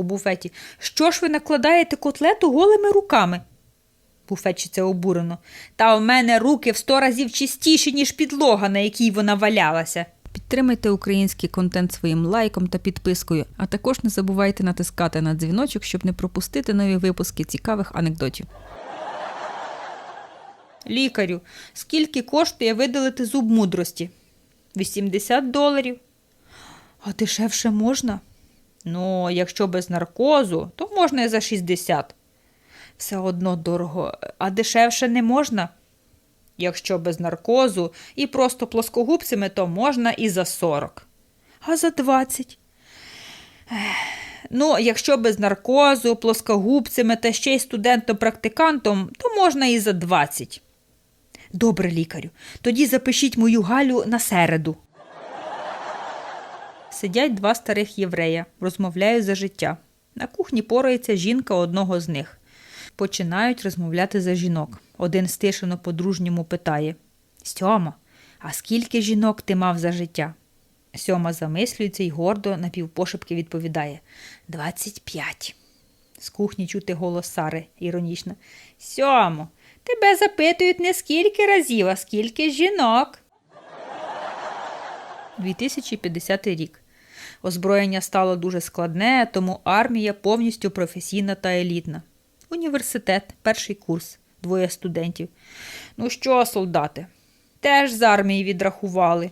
у буфеті. Що ж ви накладаєте котлету голими руками? Буфетчиця обурено. Та у мене руки в сто разів чистіші, ніж підлога, на якій вона валялася. Підтримайте український контент своїм лайком та підпискою, а також не забувайте натискати на дзвіночок, щоб не пропустити нові випуски цікавих анекдотів. Лікарю, скільки коштує видалити зуб мудрості? 80 доларів. А дешевше можна? Ну, якщо без наркозу, то можна і за 60. Все одно дорого, а дешевше не можна. Якщо без наркозу і просто плоскогубцями, то можна і за 40. А за 20? Ех, Ну, якщо без наркозу, плоскогубцями та ще й студентом-практикантом, то можна і за 20. Добре, лікарю. Тоді запишіть мою Галю на середу. Сидять два старих єврея, розмовляють за життя. На кухні порається жінка одного з них. Починають розмовляти за жінок. Один стишено по-дружньому питає Сьома, а скільки жінок ти мав за життя? Сьома замислюється і гордо напівпошепки відповідає Двадцять п'ять. З кухні чути голос Сари іронічно. Сьомо, тебе запитують не скільки разів, а скільки жінок. 2050 рік. Озброєння стало дуже складне, тому армія повністю професійна та елітна. Університет, перший курс, двоє студентів. Ну що, солдати? Теж з армії відрахували.